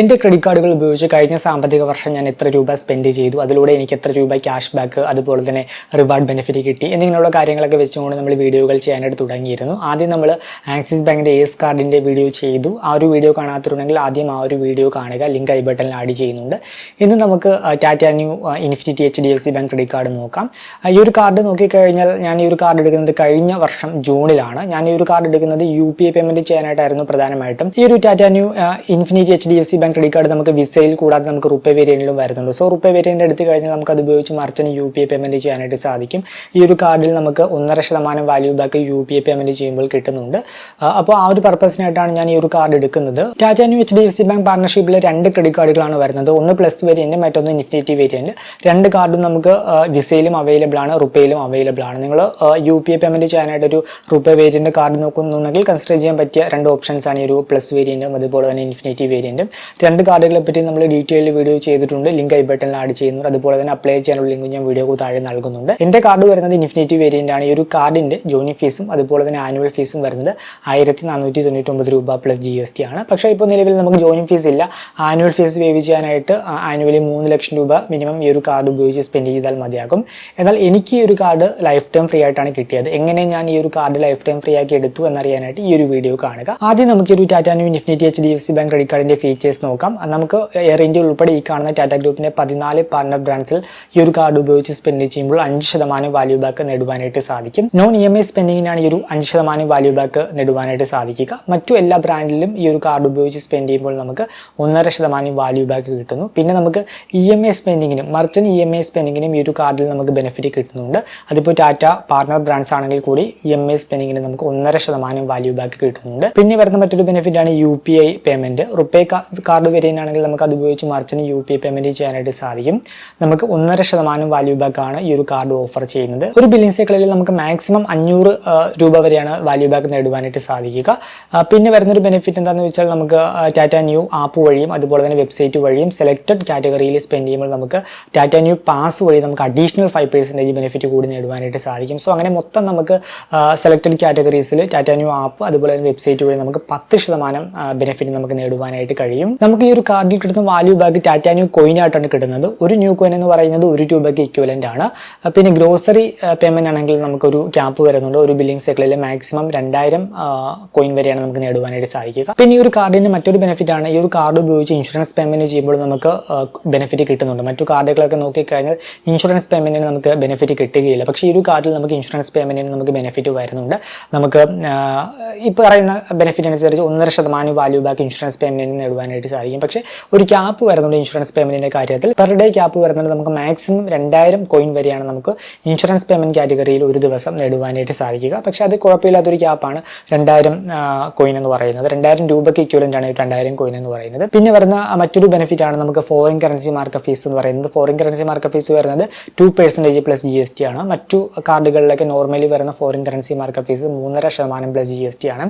എന്റെ ക്രെഡിറ്റ് കാർഡുകൾ ഉപയോഗിച്ച് കഴിഞ്ഞ സാമ്പത്തിക വർഷം ഞാൻ എത്ര രൂപ സ്പെൻഡ് ചെയ്തു? അതിലൂടെ എനിക്ക് എത്ര രൂപ ക്യാഷ് ബാക്ക് അതുപോലെ തന്നെ റിവാർഡ് ബെനിഫിറ്റ് കിട്ടി? എന്നിങ്ങനെയുള്ള കാര്യങ്ങളൊക്കെ വെച്ചുകൊണ്ട് നമ്മൾ വീഡിയോകൾ ചെയ്യാനായിട്ട് തുടങ്ങിയിരുന്നു. ആദ്യം നമ്മൾ ആക്സിസ് ബാങ്കിന്റെ എസ് കാർഡിന്റെ വീഡിയോ ചെയ്തു. ആ ഒരു വീഡിയോ കാണാത്തിട്ടുണ്ടെങ്കിൽ ആദ്യം ആ ഒരു വീഡിയോ കാണുക. ലിങ്ക് ഐ ബട്ടണിൽ ആഡ് ചെയ്യുന്നുണ്ട്. ഇന്ന് നമുക്ക് Tata Neu Infinity H D F C bank credit card നോക്കാം. ഈ ഒരു കാർഡ് നോക്കിക്കഴിഞ്ഞാൽ ഞാൻ ഈ ഒരു കാർഡ് എടുക്കുന്നത് കഴിഞ്ഞ വർഷം ജൂണിലാണ്. ഞാൻ ഈ ഒരു കാർഡ് എടുക്കുന്നത് യു പി ഐ പേയ്മെന്റ് ചെയ്യാനായിട്ടായിരുന്നു പ്രധാനമായിട്ടും. ഈ ഒരു Tata Neu Infinity H D F C bank credit card നമുക്ക് വിസയിൽ കൂടാതെ നമുക്ക് റുപ്പേ വേരിയന്റിലും വരുന്നുണ്ട്. സോ റുപ്പേ വേരിയന്റ് എടുത്തു കഴിഞ്ഞാൽ നമുക്ക് അത് ഉപയോഗിച്ച് മറിച്ചിന് യു പി ഐ പേയ്മെന്റ് ചെയ്യാനായിട്ട് സാധിക്കും. ഈ ഒരു കാർഡിൽ നമുക്ക് ഒന്നര ശതമാനം value back U P I payment ചെയ്യുമ്പോൾ കിട്ടുന്നുണ്ട്. അപ്പോൾ ആ ഒരു പർപ്പസിനായിട്ടാണ് ഞാൻ ഈ ഒരു കാർഡ് എടുക്കുന്നത്. Tata Neu H D F C bank പാർട്ണർഷിപ്പിൽ രണ്ട് ക്രെഡിറ്റ് കാർഡുകളാണ് വരുന്നത്. ഒന്ന് പ്ലസ് വേരിയന്റ് മറ്റൊന്ന് ഇൻഫിനിറ്റി വേരിയന്റ് രണ്ട് കാർഡും നമുക്ക് വിസയിലും അവൈലബിൾ ആണ് റുപ്പയിലും അവൈലബിൾ ആണ്. നിങ്ങൾ യു പി ഐ പേയ്മെന്റ് ചെയ്യാനായിട്ട് ഒരു റുപ്പേ വേരിയന്റ് കാർഡ് നോക്കുന്നുണ്ടെങ്കിൽ കൺസിഡർ ചെയ്യാൻ പറ്റിയ രണ്ട് ഓപ്ഷൻസ് ആണ് ഈ ഒരു പ്ലസ് വേരിയന്റും അതുപോലെ തന്നെ ഇൻഫിനിറ്റി വേരിയന്റും രണ്ട് കാർഡുകളെ പറ്റി നമ്മൾ ഡീറ്റെയിൽ വീഡിയോ ചെയ്തിട്ടുണ്ട്. ലിങ്ക് ഐ ബട്ടണിൽ ആഡ് ചെയ്യുന്നുണ്ട്. അതുപോലെ തന്നെ അപ്ലൈ ചെയ്യാനുള്ള ലിങ്ക് ഞാൻ വീഡിയോ താഴെ നൽകുന്നുണ്ട്. എന്റെ കാർഡ് വരുന്നത് ഇൻഫിനിറ്റി വേരിയന്റ് ആണ്. ഈ ഒരു കാർഡിന്റെ ജോയിനിങ് ഫീസും അതുപോലെ തന്നെ ആനുവൽ ഫീസും വരുന്നത് ആയിരത്തി നാനൂറ്റി തൊണ്ണൂറ്റൊമ്പത് രൂപ പ്ലസ് ജി ആണ്. പക്ഷേ ഇപ്പോൾ നിലവിൽ നമുക്ക് ജോയിനിങ് ഫീസ് ഇല്ല. ആനുവൽ ഫീസ് വേവ് ചെയ്യാനായിട്ട് ആനുവലി മൂന്ന് ലക്ഷം രൂപ മിനിമം ഈ ഒരു കാർഡ് ഉപയോഗിച്ച് സ്പെൻഡ് ചെയ്താൽ മതിയാകും. എന്നാൽ എനിക്ക് ഈ ഒരു കാർഡ് ലൈഫ് ടൈം ഫ്രീ ആയിട്ടാണ് കിട്ടിയത്. എങ്ങനെ ഞാൻ ഈ ഒരു കാർഡ് ലൈഫ് ടൈം ഫ്രീ ആക്കി എടുത്തു എന്നറിയാനായിട്ട് ഈ ഒരു വീഡിയോ കാണുക. ആദ്യം നമുക്ക് ഒരു Tata Neu Infinity H D F C bank credit കാർഡിന്റെ ഫീച്ചേഴ്സ് നോക്കാം. നമുക്ക് എയർ ഇന്ത്യ ഉൾപ്പെടെ ഈ കാണുന്ന ടാറ്റ ഗ്രൂപ്പിന്റെ പതിനാല് പാർട്ണർ ബ്രാൻഡ്സിൽ ഈ ഒരു കാർഡ് ഉപയോഗിച്ച് സ്പെൻഡ് ചെയ്യുമ്പോൾ അഞ്ച് ശതമാനം വാല്യൂ ബാക്ക് നേടുവാനായിട്ട് സാധിക്കും. നോൺ ഇ എം ഐ സ്പെൻഡിങ്ങിനാണ് ഈ ഒരു അഞ്ച് ശതമാനം വാല്യൂ ബാക്ക് നേടുവാനായിട്ട് സാധിക്കുക. മറ്റു എല്ലാ ബ്രാൻഡിലും ഈ ഒരു കാർഡ് ഉപയോഗിച്ച് സ്പെൻഡ് ചെയ്യുമ്പോൾ നമുക്ക് ഒന്നര ശതമാനം വാല്യൂ ബാക്ക് കിട്ടുന്നു. പിന്നെ നമുക്ക് ഇ എം ഐ സ്പെൻഡിങ്ങിനും മർച്ചന്റ് ഇ എം ഐ സ്പെൻഡിങ്ങിനും ഈ ഒരു കാർഡിൽ നമുക്ക് ബെനിഫിറ്റ് കിട്ടുന്നുണ്ട്. അതിപ്പോൾ ടാറ്റ പാർട്ണർ ബ്രാൻഡ്സ് ആണെങ്കിൽ കൂടി ഇ എം ഐ സ്പെൻഡിങ്ങിന് നമുക്ക് ഒന്നര ശതമാനം വാല്യൂ ബാക്ക് കിട്ടുന്നുണ്ട്. പിന്നെ വരുന്ന മറ്റൊരു ബെനിഫിറ്റ് ആണ് U P I payment RuPay card variant ആണെങ്കിൽ നമുക്ക് അത് ഉപയോഗിച്ച് മറിച്ചിന് യു പി ഐ പേയ്മെന്റ് ചെയ്യാനായിട്ട് സാധിക്കും. നമുക്ക് ഒന്നര ശതമാനം വാല്യൂ ബാക്ക് ആണ് ഈ ഒരു കാർഡ് ഓഫർ ചെയ്യുന്നത്. ഒരു ബില്ലിംഗ് സൈക്കിളിൽ നമുക്ക് മാക്സിമം അഞ്ഞൂറ് രൂപ വരെയാണ് വാല്യൂ ബാക്ക് നേടുവാനായിട്ട് സാധിക്കുക. പിന്നെ വരുന്നൊരു ബെനിഫിറ്റ് എന്താണെന്ന് വെച്ചാൽ നമുക്ക് ടാറ്റ ന്യൂ ആപ്പ് വഴിയും അതുപോലെ തന്നെ വെബ്സൈറ്റ് വഴിയും സെലക്റ്റഡ് കാറ്റഗറിയിൽ സ്പെൻഡ് ചെയ്യുമ്പോൾ നമുക്ക് ടാറ്റ ന്യൂ പാസ് വഴി നമുക്ക് അഡീഷണൽ ഫൈവ് പെർസെന്റേജ് ബെനിഫിറ്റ് കൂടി നേടുവാനായിട്ട് സാധിക്കും. സോ അങ്ങനെ മൊത്തം നമുക്ക് സെലക്റ്റഡ് കാറ്റഗറീസിൽ ടാറ്റ ന്യൂ ആപ്പ് അതുപോലെ തന്നെ വെബ്സൈറ്റ് വഴി നമുക്ക് പത്ത് ശതമാനം ബെനിഫിറ്റ് നമുക്ക് നേടുവാനായിട്ട് കഴിയും. നമുക്ക് ഈ ഒരു കാർഡിൽ കിട്ടുന്ന value back Tata Neu coin ആയിട്ടാണ് കിട്ടുന്നത്. ഒരു ന്യൂ കോയിൻ എന്ന് പറയുന്നത് ഒരു രൂപയ്ക്ക് ഇക്വലന്റ് ആണ്. പിന്നെ ഗ്രോസറി പേയ്മെന്റ് ആണെങ്കിൽ നമുക്കൊരു ക്യാപ്പ് വരുന്നുണ്ട്. ഒരു ബില്ലിംഗ് സൈക്കിളിൽ മാക്സിമം രണ്ടായിരം കോയിൻ വരെയാണ് നമുക്ക് നേടുവാനായിട്ട് സാധിക്കുക. പിന്നെ ഈ ഒരു കാർഡിന്റെ മറ്റൊരു ബെനിഫിറ്റ് ആണ്. ഈ ഒരു കാർഡ് ഉപയോഗിച്ച് ഇൻഷുറൻസ് പേയ്മെന്റ് ചെയ്യുമ്പോൾ നമുക്ക് ബെനിഫിറ്റ് കിട്ടുന്നുണ്ട്. മറ്റു കാർഡുകളൊക്കെ നോക്കിക്കഴിഞ്ഞാൽ ഇൻഷുറൻസ് പേയ്മെന്റിന് നമുക്ക് ബെനിഫിറ്റ് കിട്ടുകയില്ല. പക്ഷേ ഈ ഒരു കാർഡിൽ നമുക്ക് ഇൻഷുറൻസ് പേയ്മെന്റിന് നമുക്ക് ബെനിഫിറ്റ് വരുന്നുണ്ട്. നമുക്ക് ഈ പറയുന്ന ബെനിഫിറ്റ് അനുസരിച്ച് ഒന്നര ശതമാനം വാല്യൂ ബാക്ക് ഇൻഷുറൻസ് പേയ്മെന്റിന് നേടുവാനായിട്ട് സാധിക്കും പക്ഷേ ഒരു ക്യാപ്പ് വരുന്നുണ്ട് ഇൻഷുറൻസ് പേയ്മെന്റിന്റെ കാര്യത്തിൽ. പെർ ഡേ ക്യാപ്പ് വരുന്നുണ്ട് നമുക്ക് മാക്സിമം രണ്ടായിരം കോയിൻ വരെയാണ് നമുക്ക് ഇൻഷുറൻസ് പേയ്മെന്റ് കാറ്റഗറിയിൽ ഒരു ദിവസം നേടുവാനായിട്ട് സാധിക്കുക. പക്ഷേ അത് കുഴപ്പമില്ലാത്തൊരു ക്യാപ്പാണ് രണ്ടായിരം കോയിൻ എന്ന് പറയുന്നത്. രണ്ടായിരം രൂപയ്ക്ക് ഇക്വലന്റ് ആണ് രണ്ടായിരം കോയിൻ എന്ന് പറയുന്നത്. പിന്നെ വരുന്ന മറ്റൊരു ബെനിഫിറ്റ് ആണ് നമുക്ക് ഫോറിൻ കറൻസി മാർക്ക് ഫീസ് എന്ന് പറയുന്നത്. ഫോറിൻ കറൻസി മാർക്ക് ഫീസ് വരുന്നത് two percentage plus G S T ആണ്. മറ്റു കാർഡുകളിലൊക്കെ നോർമലി വരുന്ന ഫോറിൻ കറൻസി മാർക്ക് ഫീസ് മൂന്നര ശതമാനം പ്ലസ് ജി എസ് ടി ആണ്.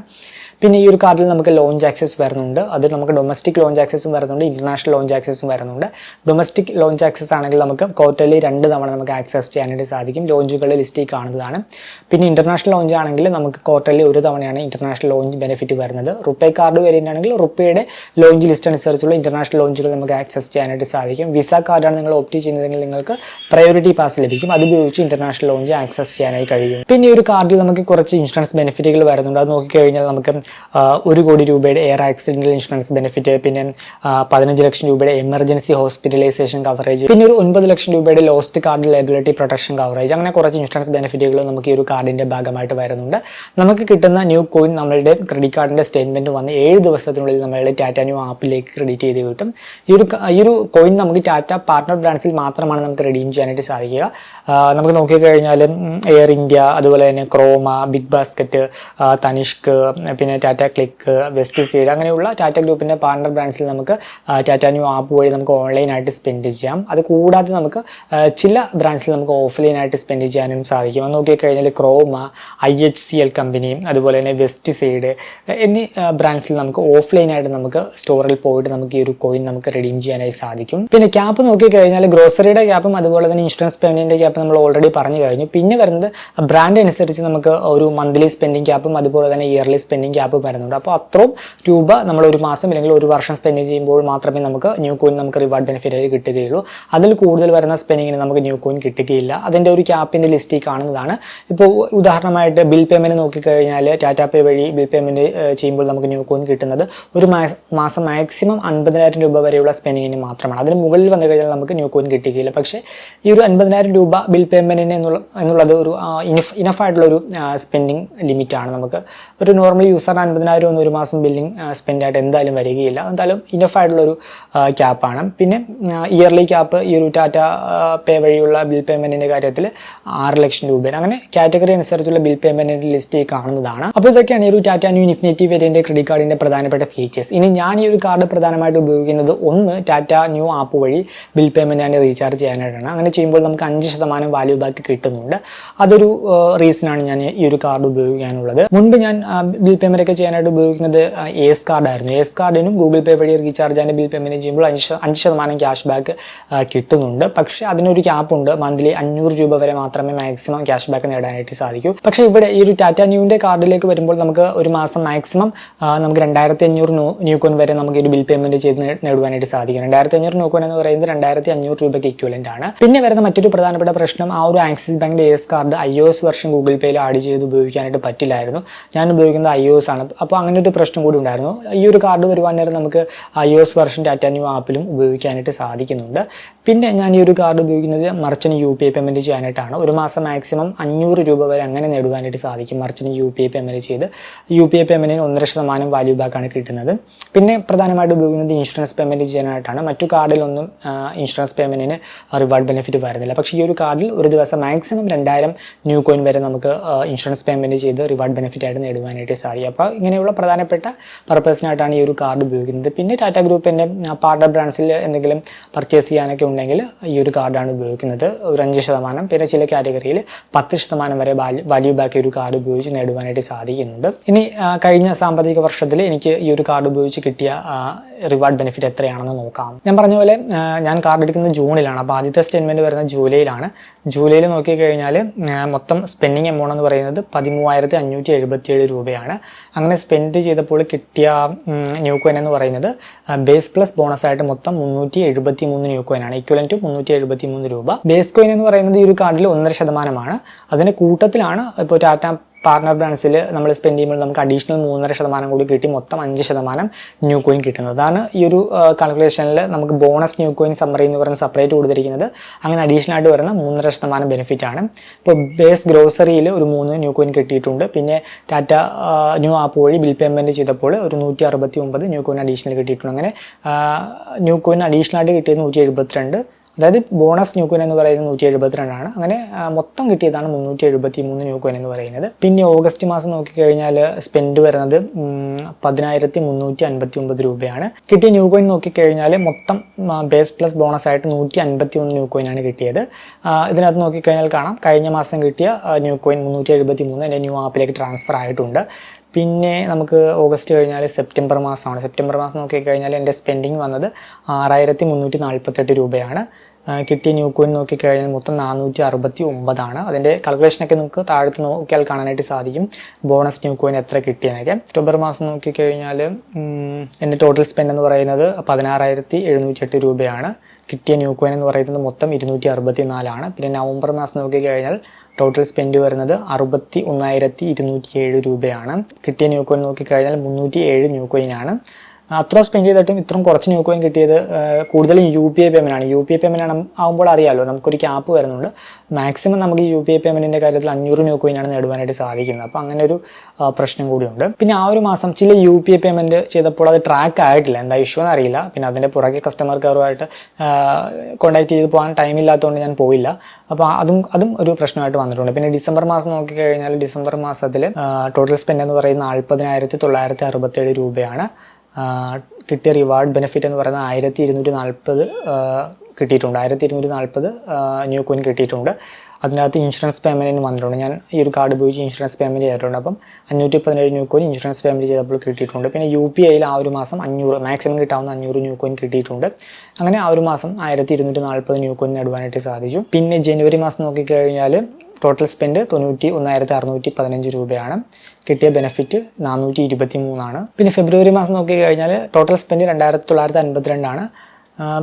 പിന്നെ ഈ ഒരു കാർഡിൽ നമുക്ക് ലോഞ്ച് ആക്സസ് വരുന്നുണ്ട്. അത് നമുക്ക് ഡൊമസ്റ്റിക് ലോഞ്ച് ആക്സസും വരുന്നുണ്ട്. ഇന്റർനാഷണൽ ലോഞ്ച് ആക്സസും വരുന്നുണ്ട്. ഡൊമസ്റ്റിക് ലോഞ്ച് ആക്സസ് ആണെങ്കിൽ നമുക്ക് ക്വാർട്ടർലി രണ്ട് തവണ നമുക്ക് ആക്സസ് ചെയ്യാനായിട്ട് സാധിക്കും. ലോഞ്ചുകൾ ലിസ്റ്റിൽ കാണുന്നതാണ്. പിന്നെ ഇന്റർനാഷണൽ ലോഞ്ച് ആണെങ്കിൽ നമുക്ക് ക്വാർട്ടർലി ഒരു തവണയാണ് ഇന്റർനാഷണൽ ലോഞ്ച് ബെനിഫിറ്റ് വരുന്നത്. റുപ്പേ കാർഡ് വേരിയന്റ് ആണെങ്കിൽ റുപ്പയുടെ ലോഞ്ച് ലിസ്റ്റ് അനുസരിച്ചുള്ള ഇന്റർനാഷണൽ ലോഞ്ചുകൾ നമുക്ക് ആക്സസ് ചെയ്യാനായിട്ട് സാധിക്കും. വിസ കാർഡാണ് നിങ്ങൾ ഓപ്റ്റ് ചെയ്യുന്നതെങ്കിൽ നിങ്ങൾക്ക് പ്രയോറിറ്റി പാസ് ലഭിക്കും. അത് ഉപയോഗിച്ച് ഇന്റർനാഷണൽ ലോഞ്ച് ആക്സസ് ചെയ്യാനായി കഴിയും. പിന്നെ ഈ ഒരു കാർഡിൽ നമുക്ക് കുറച്ച് ഇൻഷുറൻസ് ബെനിഫിറ്റുകൾ വരുന്നുണ്ട്. അത് നോക്കിക്കഴിഞ്ഞാൽ നമുക്ക് ഒരു കോടി രൂപയുടെ എയർ ആക്സിഡന്റൽ ഇൻഷുറൻസ് ബെനിഫിറ്റ് പിന്നെ പതിനഞ്ച് ലക്ഷം രൂപയുടെ എമർജൻസി ഹോസ്പിറ്റലൈസേഷൻ കവറേജ് പിന്നെ ഒരു ഒൻപത് ലക്ഷം രൂപയുടെ lost card liability protection coverage അങ്ങനെ കുറച്ച് ഇൻഷുറൻസ് ബെനിഫിറ്റുകൾ നമുക്ക് ഈ ഒരു കാർഡിന്റെ ഭാഗമായിട്ട് വരുന്നുണ്ട്. നമുക്ക് കിട്ടുന്ന ന്യൂ കോയിൻ നമ്മളുടെ ക്രെഡിറ്റ് കാർഡിന്റെ സ്റ്റേറ്റ്മെന്റ് വന്ന് ഏഴ് ദിവസത്തിനുള്ളിൽ നമ്മളുടെ ടാറ്റ ന്യൂ ആപ്പിലേക്ക് ക്രെഡിറ്റ് ചെയ്ത് കിട്ടും. ഈ ഒരു ഈ ഒരു കോയിൻ നമുക്ക് ടാറ്റ പാർട്ണർ ബ്രാൻഡ്സിൽ മാത്രമാണ് നമുക്ക് റിഡീം ചെയ്യാനായിട്ട് സാധിക്കുക. നമുക്ക് നോക്കിക്കഴിഞ്ഞാൽ എയർ ഇന്ത്യ അതുപോലെ തന്നെ ക്രോമ ബിഗ് ബാസ്ക്കറ്റ് തനിഷ്ക് പിന്നെ ടാറ്റ ക്ലിക്ക് വെസ്റ്റ് സീഡ് അങ്ങനെയുള്ള ടാറ്റ ഗ്രൂപ്പിന്റെ പാർട്ണർ ബ്രാൻഡ്സിൽ നമുക്ക് ടാറ്റ ന്യൂ ആപ്പ് വഴി നമുക്ക് ഓൺലൈനായിട്ട് സ്പെൻഡ് ചെയ്യാം. അത് കൂടാതെ നമുക്ക് ചില ബ്രാൻഡ്സിൽ നമുക്ക് ഓഫ്ലൈനായിട്ട് സ്പെൻഡ് ചെയ്യാനും സാധിക്കും. അത് നോക്കിക്കഴിഞ്ഞാൽ Croma I H C L company അതുപോലെ തന്നെ വെസ്റ്റ് സൈഡ് എന്നീ ബ്രാൻഡ്സിൽ നമുക്ക് ഓഫ്ലൈനായിട്ട് നമുക്ക് സ്റ്റോറിൽ പോയിട്ട് നമുക്ക് ഈ ഒരു കോയിൻ നമുക്ക് റെഡീം ചെയ്യാനായി സാധിക്കും. പിന്നെ ക്യാപ്പ് നോക്കിക്കഴിഞ്ഞാൽ ഗ്രോസറിയുടെ ക്യാപ്പും അതുപോലെ തന്നെ ഇൻഷുറൻസ് പേയ്മെന്റിന്റെ ക്യാപ്പ് നമ്മൾ ഓൾറെഡി പറഞ്ഞു കഴിഞ്ഞു. പിന്നെ വരുന്നത് ബ്രാൻഡ് അനുസരിച്ച് നമുക്ക് ഒരു മന്ത്ലി സ്പെൻഡിങ് ക്യാപ്പും അതുപോലെ തന്നെ ഇയർലി സ്പെൻഡിങ് വരുന്നുണ്ട്. അപ്പോൾ അത്രയും രൂപ നമ്മൾ ഒരു മാസം അല്ലെങ്കിൽ ഒരു വർഷം സ്പെൻഡ് ചെയ്യുമ്പോൾ മാത്രമേ നമുക്ക് ന്യൂ കോയിൻ നമുക്ക് റിവാർഡ് ബെനിഫിറ്റ് കിട്ടുകയുള്ളൂ. അതിൽ കൂടുതൽ വരുന്ന സ്പെൻഡിങ്ങിന് നമുക്ക് ന്യൂ കോയിൻ കിട്ടുകയില്ല. അതിന്റെ ഒരു ക്യാപ്പിന്റെ ലിസ്റ്റിൽ കാണുന്നതാണ്. ഇപ്പോൾ ഉദാഹരണമായിട്ട് ബിൽ പേയ്മെന്റ് നോക്കിക്കഴിഞ്ഞാൽ ടാറ്റാ പേ വഴി ബിൽ പേയ്മെന്റ് ചെയ്യുമ്പോൾ നമുക്ക് ന്യൂ കോയിൻ കിട്ടുന്നത് ഒരു മാസം മാക്സിമം അൻപതിനായിരം രൂപ വരെയുള്ള സ്പെൻഡിങ്ങിന് മാത്രമാണ്. അതിന് മുകളിൽ വന്നു കഴിഞ്ഞാൽ നമുക്ക് ന്യൂ കോയിൻ കിട്ടുകയില്ല. പക്ഷേ ഈ ഒരു അൻപതിനായിരം രൂപ ബിൽ പേയ്മെന്റിന് എന്നുള്ള എന്നുള്ളത് ഒരു ഇനഫ് ഇനഫായിട്ടുള്ളൊരു സ്പെൻഡിങ് ലിമിറ്റാണ് നമുക്ക്. ഒരു നോർമൽ യൂസറിന് അൻപതിനായിരം ഒന്നും ഒരു മാസം ബില്ലിംഗ് സ്പെൻഡ് ആയിട്ട് എന്തായാലും വരികയില്ല. എന്തായാലും ഇനഫ് ആയിട്ടുള്ളൊരു ക്യാപ്പാണ് പിന്നെ ഇയർലി ക്യാപ്പ് ഈ ഒരു ടാറ്റ പേ വഴിയുള്ള ബിൽ പേയ്മെന്റിന്റെ കാര്യത്തിൽ ആറ് ലക്ഷം രൂപയാണ്. അങ്ങനെ കാറ്റഗറി അനുസരിച്ചുള്ള ബിൽ പേയ്മെന്റിന്റെ ലിസ്റ്റ് ഈ കാണുന്നതാണ്. അപ്പോൾ ഇതൊക്കെയാണ് ഈ ഒരു ടാറ്റ ന്യൂ ഇൻഫിനിറ്റി വേരിയന്റെ ക്രെഡിറ്റ് കാർഡിന്റെ പ്രധാനപ്പെട്ട ഫീച്ചേഴ്സ് ഇനി ഞാൻ ഈ ഒരു കാർഡ് പ്രധാനമായിട്ട് ഉപയോഗിക്കുന്നത് ഒന്ന് ടാറ്റ ന്യൂ ആപ്പ് വഴി ബിൽ പേയ്മെന്റ് റീചാർജ് ചെയ്യാനായിട്ടാണ്. അങ്ങനെ ചെയ്യുമ്പോൾ നമുക്ക് അഞ്ച് ശതമാനം വാല്യൂ ബാക്ക് കിട്ടുന്നുണ്ട്. അതൊരു റീസണാണ് ഞാൻ ഈ ഒരു കാർഡ് ഉപയോഗിക്കാനുള്ളത്. മുൻപ് ഞാൻ ബിൽ പേയ്മെന്റ് ഒക്കെ ചെയ്യാനായിട്ട് ഉപയോഗിക്കുന്നത് എസ് കാർഡായിരുന്നു എസ് കാർഡിനും ഗൂഗിൾ പേ വഴി റീചാർജ് ആൻഡ് ബിൽ പേയ്മെന്റ് ചെയ്യുമ്പോൾ അഞ്ച് അഞ്ച് ശതമാനം ക്യാഷ് ബാക്ക് കിട്ടുന്നുണ്ട്. പക്ഷേ അതിനൊരു ക്യാപ്പ് ഉണ്ട്. മന്ത്ലി അഞ്ഞൂറ് രൂപ വരെ മാത്രമേ മാക്സിമം ക്യാഷ് ബാക്ക് നേടാനായിട്ട് സാധിക്കൂ. പക്ഷേ ഇവിടെ ഈ ഒരു ടാറ്റ ന്യൂവിന്റെ കാർഡിലേക്ക് വരുമ്പോൾ നമുക്ക് ഒരു മാസം മാക്സിമം നമുക്ക് രണ്ടായിരത്തി അഞ്ഞൂറ് ന്യൂ കോയിൻ വരെ നമുക്ക് ഒരു ബിൽ പേയ്മെന്റ് ചെയ്ത് നേടുവാനായിട്ട് സാധിക്കും. രണ്ടായിരത്തി അഞ്ഞൂറ് ന്യൂ എന്ന് പറയുന്നത് രണ്ടായിരത്തി അഞ്ഞൂറ് രൂപയ്ക്ക് ഇക്വലന്റ് ആണ്. പിന്നെ വരുന്ന മറ്റൊരു പ്രധാനപ്പെട്ട പ്രശ്നം ആ ഒരു ആക്സിസ് ബാങ്കിന്റെ ace card I O S വർഷം ഗൂഗിൾ പേയിൽ ആഡ് ചെയ്ത് ഉപയോഗിക്കാനായിട്ട് പറ്റില്ലായിരുന്നു. ഞാൻ ഉപയോഗിക്കുന്നത് ഐ ഒ എസ് ആണ്. അപ്പോൾ അങ്ങനെ ഒരു പ്രശ്നം കൂടി ഉണ്ടായിരുന്നു. ഈ ഒരു കാർഡ് വരുവാൻ നേരം നമുക്ക് I O S version Tata Neu ആപ്പിലും ഉപയോഗിക്കാനായിട്ട് സാധിക്കുന്നുണ്ട്. പിന്നെ ഞാൻ ഈ ഒരു കാർഡ് ഉപയോഗിക്കുന്നത് merchant U P I payment ചെയ്യാനായിട്ടാണ്. ഒരു മാസം മാക്സിമം അഞ്ഞൂറ് രൂപ വരെ അങ്ങനെ നേടുവാനായിട്ട് സാധിക്കും merchant U P I payment ചെയ്ത്. യു പി ഐ പേയ്മെന്റിന് ഒന്നര ശതമാനം വാല്യൂ ബാക്കാണ് കിട്ടുന്നത്. പിന്നെ പ്രധാനമായിട്ട് ഉപയോഗിക്കുന്നത് ഇൻഷുറൻസ് പേയ്മെന്റ് ചെയ്യാനായിട്ടാണ്. മറ്റു കാർഡിലൊന്നും ഇൻഷുറൻസ് പേയ്മെന്റിന് റിവാർഡ് ബെനിഫിറ്റ് വരുന്നില്ല. പക്ഷേ ഈ ഒരു കാർഡിൽ ഒരു ദിവസം മാക്സിമം രണ്ടായിരം ന്യൂ കോയിൻ വരെ നമുക്ക് ഇൻഷുറൻസ് പേയ്മെന്റ് ചെയ്ത് റിവാർഡ് ബെനിഫിറ്റ് ആയിട്ട് നേടുവാനായിട്ട് സാധിക്കും. അപ്പോൾ ഇങ്ങനെയുള്ള പ്രധാനപ്പെട്ട പർപ്പസിനായിട്ടാണ് ഈ ഒരു കാർഡ് ഉപയോഗിക്കുന്നത്. പിന്നെ ടാറ്റ ഗ്രൂപ്പിന്റെ പാർട്ണർ ബ്രാൻഡ്സിൽ എന്തെങ്കിലും പർച്ചേസ് ചെയ്യാനൊക്കെ ഉണ്ടെങ്കിൽ ഈ ഒരു കാർഡാണ് ഉപയോഗിക്കുന്നത്. ഒരു അഞ്ച് ശതമാനം പിന്നെ ചില കാറ്റഗറിയിൽ പത്ത് ശതമാനം വരെ വാല്യൂ ബാക്ക് ഒരു കാർഡ് ഉപയോഗിച്ച് നേടുവാനായിട്ട് സാധിക്കുന്നുണ്ട്. ഇനി കഴിഞ്ഞ സാമ്പത്തിക വർഷത്തിൽ എനിക്ക് ഈ ഒരു കാർഡ് ഉപയോഗിച്ച് കിട്ടിയ റിവാർഡ് ബെനിഫിറ്റ് എത്രയാണെന്ന് നോക്കാം. ഞാൻ പറഞ്ഞ പോലെ ഞാൻ കാർഡ് എടുക്കുന്നത് ജൂണിലാണ്. അപ്പോൾ ആദ്യത്തെ സ്റ്റേറ്റ്മെന്റ് വരുന്നത് ജൂലൈയിലാണ്. ജൂലൈയിൽ നോക്കിക്കഴിഞ്ഞാൽ മൊത്തം സ്പെൻഡിങ് എമൗണ്ട് എന്ന് പറയുന്നത് പതിമൂവായിരത്തി അഞ്ഞൂറ്റി എഴുപത്തിയേഴ് രൂപയാണ്. അങ്ങനെ സ്പെൻഡ് ചെയ്തപ്പോൾ കിട്ടിയ ന്യൂ കോയിൻ എന്ന് പറയുന്നത് ബേസ് പ്ലസ് ബോണസ് ആയിട്ട് മൊത്തം മുന്നൂറ്റി എഴുപത്തി മൂന്ന് ന്യൂ കോയിൻ ആണ്. ഇക്വലൻ ടു മുന്നൂറ്റി എഴുപത്തി മൂന്ന് രൂപ. ബേസ് കോയിൻ എന്ന് പറയുന്നത് ഈ ഒരു കാർഡിൽ ഒന്നര ശതമാനമാണ്. അതിന്റെ കൂട്ടത്തിലാണ് ഇപ്പോൾ ടാറ്റ പാർട്ണർ ബ്രാൻഡ്സിൽ നമ്മൾ സ്പെൻഡ് ചെയ്യുമ്പോൾ നമുക്ക് അഡീഷണൽ മൂന്നര ശതമാനം കൂടി കിട്ടി മൊത്തം അഞ്ച് ശതമാനം ന്യൂ കോയിൻ കിട്ടുന്നത്. അതാണ് ഈ ഒരു കാൽക്കുലേഷനിൽ നമുക്ക് ബോണസ് ന്യൂ കോയിൻ സമ്മറി എന്ന് പറയുന്ന സെപ്പറേറ്റ് കൊടുത്തിരിക്കുന്നത്. അങ്ങനെ അഡീഷണൽ ആയിട്ട് വരുന്ന മൂന്നര ശതമാനം ബെനിഫിറ്റ് ആണ്. ഇപ്പോൾ ബേസ് ഗ്രോസറിയിൽ ഒരു മൂന്ന് ന്യൂ കോയിൻ കിട്ടിയിട്ടുണ്ട്. പിന്നെ ടാറ്റ ന്യൂ ആപ്പ് വഴി ബിൽ പേയ്മെന്റ് ചെയ്തപ്പോൾ ഒരു നൂറ്റി അറുപത്തി ഒമ്പത് ന്യൂ കോയിൻ അഡീഷണൽ കിട്ടിയിട്ടുണ്ട്. അങ്ങനെ ന്യൂ കോയിൻ അഡീഷണൽ ആയിട്ട് കിട്ടിയത് നൂറ്റി എഴുപത്തിരണ്ട് അതായത് ബോണസ് ന്യൂ കോയിൻ എന്ന് പറയുന്നത് നൂറ്റി എഴുപത്തിരണ്ടാണ് അങ്ങനെ മൊത്തം കിട്ടിയതാണ് മുന്നൂറ്റി എഴുപത്തി മൂന്ന് ന്യൂ കോയിൻ എന്ന് പറയുന്നത്. പിന്നെ ഓഗസ്റ്റ് മാസം നോക്കിക്കഴിഞ്ഞാൽ സ്പെൻഡ് വരുന്നത് പതിനായിരത്തി മുന്നൂറ്റി അൻപത്തി ഒമ്പത് രൂപയാണ്. കിട്ടിയ ന്യൂ കോയിൻ നോക്കിക്കഴിഞ്ഞാൽ മൊത്തം ബേസ് പ്ലസ് ബോണസ് ആയിട്ട് നൂറ്റി അൻപത്തി ഒന്ന് ന്യൂ കോയിനാണ് കിട്ടിയത് ഇതിനകത്ത് നോക്കിക്കഴിഞ്ഞാൽ കാണാം. കഴിഞ്ഞ മാസം കിട്ടിയ ന്യൂ കോയിൻ മുന്നൂറ്റി എഴുപത്തി മൂന്ന് എന്റെ ന്യൂ ആപ്പിലേക്ക് ട്രാൻസ്ഫർ ആയിട്ടുണ്ട്. പിന്നെ നമുക്ക് ഓഗസ്റ്റ് കഴിഞ്ഞാൽ സെപ്റ്റംബർ മാസമാണ്. സെപ്റ്റംബർ മാസം നോക്കിക്കഴിഞ്ഞാൽ എന്റെ സ്പെൻഡിങ് വന്നത് ആറായിരത്തി മുന്നൂറ്റി നാൽപ്പത്തെട്ട് രൂപയാണ്. കിട്ടിയ ന്യൂ കോയിൻ നോക്കിക്കഴിഞ്ഞാൽ മൊത്തം നാനൂറ്റി അറുപത്തി ഒമ്പതാണ് അതിന്റെ കാൽക്കുലേഷനൊക്കെ നിങ്ങൾക്ക് താഴത്ത് നോക്കിയാൽ കാണാനായിട്ട് സാധിക്കും. ബോണസ് ന്യൂ കോയിൻ എത്ര കിട്ടിയെന്നൊക്കെ. ഒക്ടോബർ മാസം നോക്കിക്കഴിഞ്ഞാൽ എന്റെ ടോട്ടൽ സ്പെൻഡ് എന്ന് പറയുന്നത് പതിനാറായിരത്തി എഴുന്നൂറ്റി രൂപയാണ്. കിട്ടിയ ന്യൂ കോയിൻ എന്ന് പറയുന്നത് മൊത്തം ഇരുന്നൂറ്റി അറുപത്തി നാലാണ് പിന്നെ നവംബർ മാസം നോക്കിക്കഴിഞ്ഞാൽ ടോട്ടൽ സ്പെൻഡ് വരുന്നത് അറുപത്തി ഒന്നായിരത്തി ഇരുന്നൂറ്റി ഏഴ് രൂപയാണ്. കിട്ടിയ ന്യൂ കോയിൻ നോക്കിക്കഴിഞ്ഞാൽ മുന്നൂറ്റി ഏഴ് ന്യൂ കോയിനാണ് അത്ര സ്പെൻഡ് ചെയ്തിട്ടും ഇത്രയും കുറച്ച് ന്യൂ കോയിൻ കിട്ടിയത് കൂടുതലും യു പി ഐ പേയ്മെന്റ് ആണ്. യു പി ഐ പേയ്മെന്റ് ആകുമ്പോൾ അറിയാമല്ലോ നമുക്കൊരു ക്യാപ്പ് വരുന്നുണ്ട്. മാക്സിമം നമുക്ക് യു പി ഐ പേയ്മെന്റിന്റെ കാര്യത്തിൽ അഞ്ഞൂറ് ന്യൂ കോയിനാണ് നേടുവാനായിട്ട് സാധിക്കുന്നത്. അപ്പോൾ അങ്ങനെ ഒരു പ്രശ്നം കൂടിയുണ്ട്. പിന്നെ ആ ഒരു മാസം ചില യു പി ഐ പേയ്മെന്റ് ചെയ്തപ്പോൾ അത് ട്രാക്ക് ആയിട്ടില്ല. എന്താ ഇഷ്യൂ എന്ന് അറിയില്ല. പിന്നെ അതിന്റെ പുറകെ കസ്റ്റമർ കെയറുമായിട്ട് കോൺടാക്ട് ചെയ്ത് പോകാൻ ടൈം ഇല്ലാത്തതുകൊണ്ട് ഞാൻ പോയില്ല. അപ്പോൾ അതും അതും ഒരു പ്രശ്നമായിട്ട് വന്നിട്ടുണ്ട്. പിന്നെ ഡിസംബർ മാസം നോക്കിക്കഴിഞ്ഞാൽ ഡിസംബർ മാസത്തിൽ ടോട്ടൽ സ്പെൻഡ് എന്ന് പറയുന്നത് നാൽപ്പതിനായിരത്തി തൊള്ളായിരത്തി അറുപത്തേഴ് രൂപയാണ്. കിട്ടിയ റിവാർഡ് ബെനിഫിറ്റ് എന്ന് പറയുന്നത് ആയിരത്തി ഇരുന്നൂറ്റി നാൽപ്പത് കിട്ടിയിട്ടുണ്ട്. ആയിരത്തി ഇരുന്നൂറ്റി നാൽപ്പത് ന്യൂ കോയിൻ കിട്ടിയിട്ടുണ്ട്. അതിനകത്ത് ഇൻഷുറൻസ് പേയ്മെന്റിന് വന്നിട്ടുണ്ട്. ഞാൻ ഈ ഒരു കാർഡ് ഉപയോഗിച്ച് ഇൻഷുറൻസ് പേയ്മെന്റ് ചെയ്തിട്ടുണ്ട്. അപ്പം അഞ്ഞൂറ്റി പതിനേഴ് ന്യൂ കോയിൻ ഇൻഷുറൻസ് പേയ്മെന്റ് ചെയ്തപ്പോൾ കിട്ടിയിട്ടുണ്ട്. പിന്നെ യു പി ഐയിൽ ആ ഒരു മാസം അഞ്ഞൂറ് മാക്സിമം കിട്ടാവുന്ന അഞ്ഞൂറ് ന്യൂ കോയിൻ കിട്ടിയിട്ടുണ്ട്. അങ്ങനെ ആ ഒരു മാസം ആയിരത്തി ഇരുന്നൂറ്റി നാൽപ്പത് ന്യൂ കോയിൻ നേടുവാനായിട്ട് സാധിച്ചു. പിന്നെ ജനുവരി മാസം നോക്കിക്കഴിഞ്ഞാൽ ടോട്ടൽ സ്പെൻഡ് തൊണ്ണൂറ്റി ഒന്നായിരത്തി അറുന്നൂറ്റി പതിനഞ്ച് രൂപയാണ്. കിട്ടിയ ബെനിഫിറ്റ് നാനൂറ്റി ഇരുപത്തി മൂന്നാണ് പിന്നെ ഫെബ്രുവരി മാസം നോക്കിക്കഴിഞ്ഞാൽ ടോട്ടൽ സ്പെൻഡ് രണ്ടായിരത്തി തൊള്ളായിരത്തി അൻപത്തിരണ്ടാണ്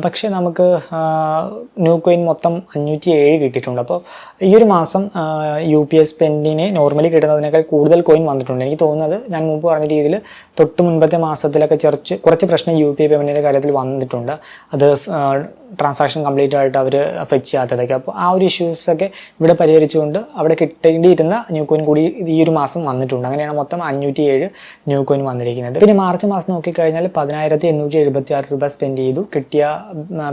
പക്ഷേ നമുക്ക് ന്യൂ കോയിൻ മൊത്തം അഞ്ഞൂറ്റി ഏഴ് കിട്ടിയിട്ടുണ്ട്. അപ്പോൾ ഈ ഒരു മാസം യു പി എസ് പെൻഡിന് നോർമലി കിട്ടുന്നതിനേക്കാൾ കൂടുതൽ കോയിൻ വന്നിട്ടുണ്ട്. എനിക്ക് തോന്നുന്നത് ഞാൻ മുമ്പ് പറഞ്ഞ രീതിയിൽ തൊട്ട് മുൻപത്തെ മാസത്തിലൊക്കെ ചെറിച്ച് കുറച്ച് പ്രശ്നം യു പി ഐ പേയ്മെന്റിന്റെ കാര്യത്തിൽ വന്നിട്ടുണ്ട്. അത് ട്രാൻസാക്ഷൻ കംപ്ലീറ്റ് ആയിട്ട് അവർ ഫെച്ച് ചെയ്യാത്തതൊക്കെ. അപ്പോൾ ആ ഒരു ഇഷ്യൂസൊക്കെ ഇവിടെ പരിഹരിച്ചുകൊണ്ട് അവിടെ കിട്ടേണ്ടിയിരുന്ന ന്യൂ കോയിൻ കൂടി ഈ ഒരു മാസം വന്നിട്ടുണ്ട്. അങ്ങനെയാണ് മൊത്തം അഞ്ഞൂറ്റി ഏഴ് ന്യൂ കോയിൻ വന്നിരിക്കുന്നത്. പിന്നെ മാർച്ച് മാസം നോക്കിക്കഴിഞ്ഞാൽ പതിനായിരത്തി എണ്ണൂറ്റി എഴുപത്തി ആറ് രൂപ സ്പെൻഡ് ചെയ്തു. കിട്ടിയ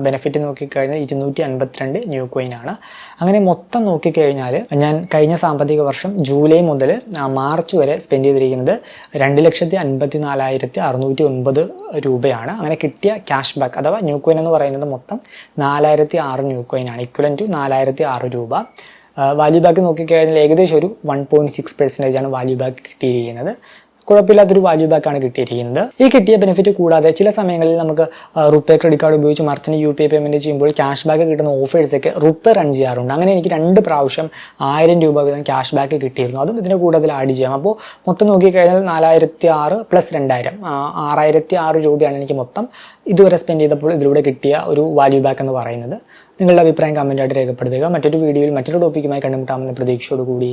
ബെനിഫിറ്റ് നോക്കിക്കഴിഞ്ഞാൽ ഇരുന്നൂറ്റി അൻപത്തിരണ്ട് ന്യൂ കോയിൻ ആണ്. അങ്ങനെ മൊത്തം നോക്കിക്കഴിഞ്ഞാൽ ഞാൻ കഴിഞ്ഞ സാമ്പത്തിക വർഷം ജൂലൈ മുതൽ മാർച്ച് വരെ സ്പെൻഡ് ചെയ്തിരിക്കുന്നത് രണ്ട് ലക്ഷത്തി അൻപത്തി നാലായിരത്തി അറുന്നൂറ്റി ഒൻപത് രൂപയാണ്. അങ്ങനെ കിട്ടിയ ക്യാഷ് ബാക്ക് അഥവാ ന്യൂ കോയിൻ എന്ന് പറയുന്നത് മൊത്തം നാലായിരത്തി ആറ് ന്യൂ കോയിനാണ് ഇക്വലൻ ടു നാലായിരത്തി ആറ് രൂപ വാല്യൂ ബാക്ക് നോക്കിക്കഴിഞ്ഞാൽ ഏകദേശം ഒരു വൺ പോയിന്റ് സിക്സ് പെർസെന്റേജ് ആണ് വാല്യൂ ബാക്ക് കിട്ടിയിരിക്കുന്നത്. കുഴപ്പമില്ലാത്തൊരു വാല്യൂ ആണ് കിട്ടിയിരിക്കുന്നത്. ഈ കിട്ടിയ ബെനിഫിറ്റ് കൂടാതെ ചില സമയങ്ങളിൽ നമുക്ക് റുപ്പേ ക്രെഡിറ്റ് കാർഡ് ഉപയോഗിച്ച് മർച്ചന് യു പി ഐ ചെയ്യുമ്പോൾ ക്യാഷ് ബാക്ക് കിട്ടുന്ന ഓഫേഴ്സൊക്കെ റുപ്പേ റൺ ചെയ്യാറുണ്ട്. അങ്ങനെ എനിക്ക് രണ്ട് പ്രാവശ്യം ആയിരം രൂപ വീതം ക്യാഷ് ബാക്ക് കിട്ടിയിരുന്നു. അതും ഇതിന്റെ കൂടുതൽ ആഡ് ചെയ്യാം. അപ്പോൾ മൊത്തം നോക്കിക്കഴിഞ്ഞാൽ നാലായിരത്തി ആറ് പ്ലസ് രണ്ടായിരം. ആറായിരത്തി ആറ് രൂപയാണ് എനിക്ക് മൊത്തം ഇതുവരെ സ്പെൻഡ് ചെയ്തപ്പോൾ ഇതിലൂടെ കിട്ടിയ ഒരു വാല്യൂ ബാക്ക് എന്ന് പറയുന്നത്. നിങ്ങളുടെ അഭിപ്രായം കമന്റായിട്ട് രേഖപ്പെടുത്തുക. മറ്റൊരു വീഡിയോയിൽ മറ്റൊരു ടോപ്പിക്കുമായി കണ്ടുമുട്ടാമെന്ന പ്രതീക്ഷയോടുകൂടി.